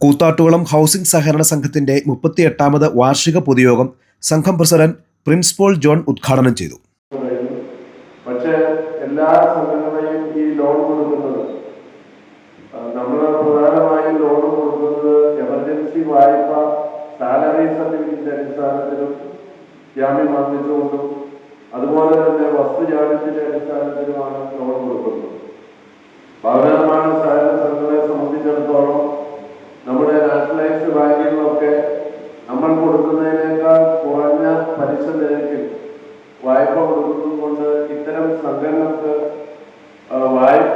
Koothattukulam housing സഹകരണ സംഘത്തിന്റെ മുപ്പത്തിയെട്ടാമത് വാർഷിക പൊതുയോഗം സംഘം പ്രസിഡന്റ് പ്രിൻസ് പോൾ ജോൺ ഉദ്ഘാടനം ചെയ്തു. പക്ഷേ എല്ലാ സംഘടനയും ഈ ലോൺ കൊടുക്കുന്നത് നമ്മൾ പ്രധാനമായും ലോൺ കൊടുക്കുന്നത് എമർജൻസി വായ്പ സാലറി സർട്ടിഫിക്കറ്റിന്റെ അടിസ്ഥാനത്തിലും ജാമ്യം വർദ്ധിച്ചുകൊണ്ടും അതുപോലെ തന്നെ വസ്തു ജാമ്യത്തിന്റെ അടിസ്ഥാനത്തിലുമാണ് ലോൺ കൊടുക്കുന്നത് ഭവന നിർമ്മാണ സഹകരണ സംഘങ്ങളെ സംബന്ധിച്ചിടത്തോളം നമ്മുടെ നാഷണലൈസ്ഡ് ബാങ്കുകളൊക്കെ നമ്മൾ കൊടുക്കുന്നതിനേക്കാൾ കുറഞ്ഞ പലിശ നിരക്കിൽ വായ്പ കൊടുക്കുന്നത് കൊണ്ട് ഇത്തരം സംഘടനകൾക്ക്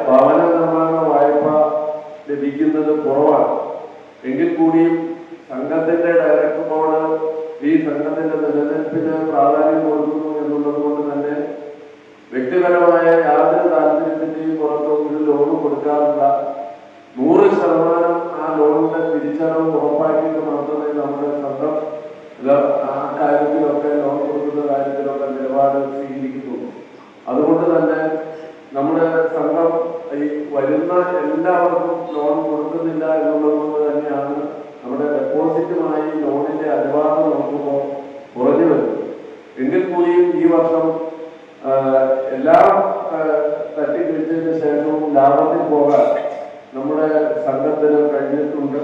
ഭവന നിർമ്മാണ വായ്പ ലഭിക്കുന്നത് കുറവാണ്. എങ്കിൽ കൂടിയും സംഘത്തിന്റെ ഡയറക്ടർ ഈ സംഘത്തിന്റെ നിലനിൽപ്പിന് പ്രാധാന്യം കൊടുക്കുന്നു എന്നുള്ളത് കൊണ്ട് തന്നെ വ്യക്തിപരമായ യാതൊരു താല്പര്യത്തിന്റെയും പുറത്ത് ഒരു ലോൺ കൊടുക്കാറില്ല. നൂറ് ശതമാനം ആ ലോണിന്റെ തിരിച്ചടവ് ഉറപ്പാക്കിയിട്ട് മാത്രമേ നമ്മുടെ സംഘം ആ കാര്യത്തിലൊക്കെ ലോൺ കൊടുക്കുന്ന കാര്യത്തിലൊക്കെ നിലപാട് സ്വീകരിക്കുന്നു. അതുകൊണ്ട് തന്നെ നമ്മുടെ സംഘം ഈ വരുന്ന എല്ലാവർക്കും ലോൺ കൊടുക്കുന്നില്ല എന്നുള്ളത് കൊണ്ട് തന്നെയാണ് നമ്മുടെ ഡെപ്പോസിറ്റുമായി ലോണിന്റെ അനുപാതം നോക്കുമ്പോൾ കുറഞ്ഞു വരുന്നത്. എങ്കിൽ കൂടിയും ഈ വർഷം എല്ലാ തട്ടിപ്പിടിച്ചതിന് ശേഷവും ലാഭത്തിൽ പോകാൻ നമ്മുടെ സംഘത്തിന് കഴിഞ്ഞിട്ടുണ്ട്.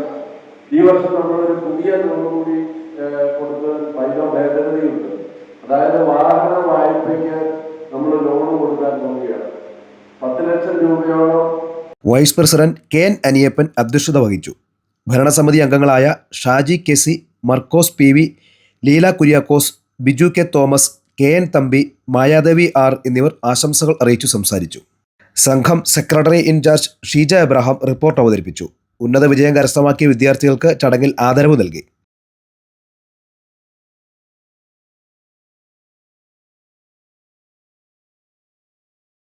ഈ വർഷം നമ്മളൊരു പുതിയ ലോൺ കൂടി കൊടുത്ത് പൈസ ഭേദഗതിയുണ്ട്. അതായത് വാഹന വായ്പയ്ക്ക് നമ്മൾ ലോൺ കൊടുക്കാൻ പോവുകയാണ്. പത്ത് ലക്ഷം രൂപയോളം vice president K N Aniyappan അധ്യക്ഷത വഹിച്ചു. ഭരണസമിതി അംഗങ്ങളായ Shaji K C Markose P V Leela Kuriakose Biju K Thomas K N Thampi Mayadevi R എന്നിവർ ആശംസകൾ അറിയിച്ചു സംസാരിച്ചു. സംഘം secretary in charge Sheeja Abraham report അവതരിപ്പിച്ചു. ഉന്നത വിജയം കരസ്ഥമാക്കിയ വിദ്യാർത്ഥികൾക്ക് ചടങ്ങിൽ ആദരവ് നൽകി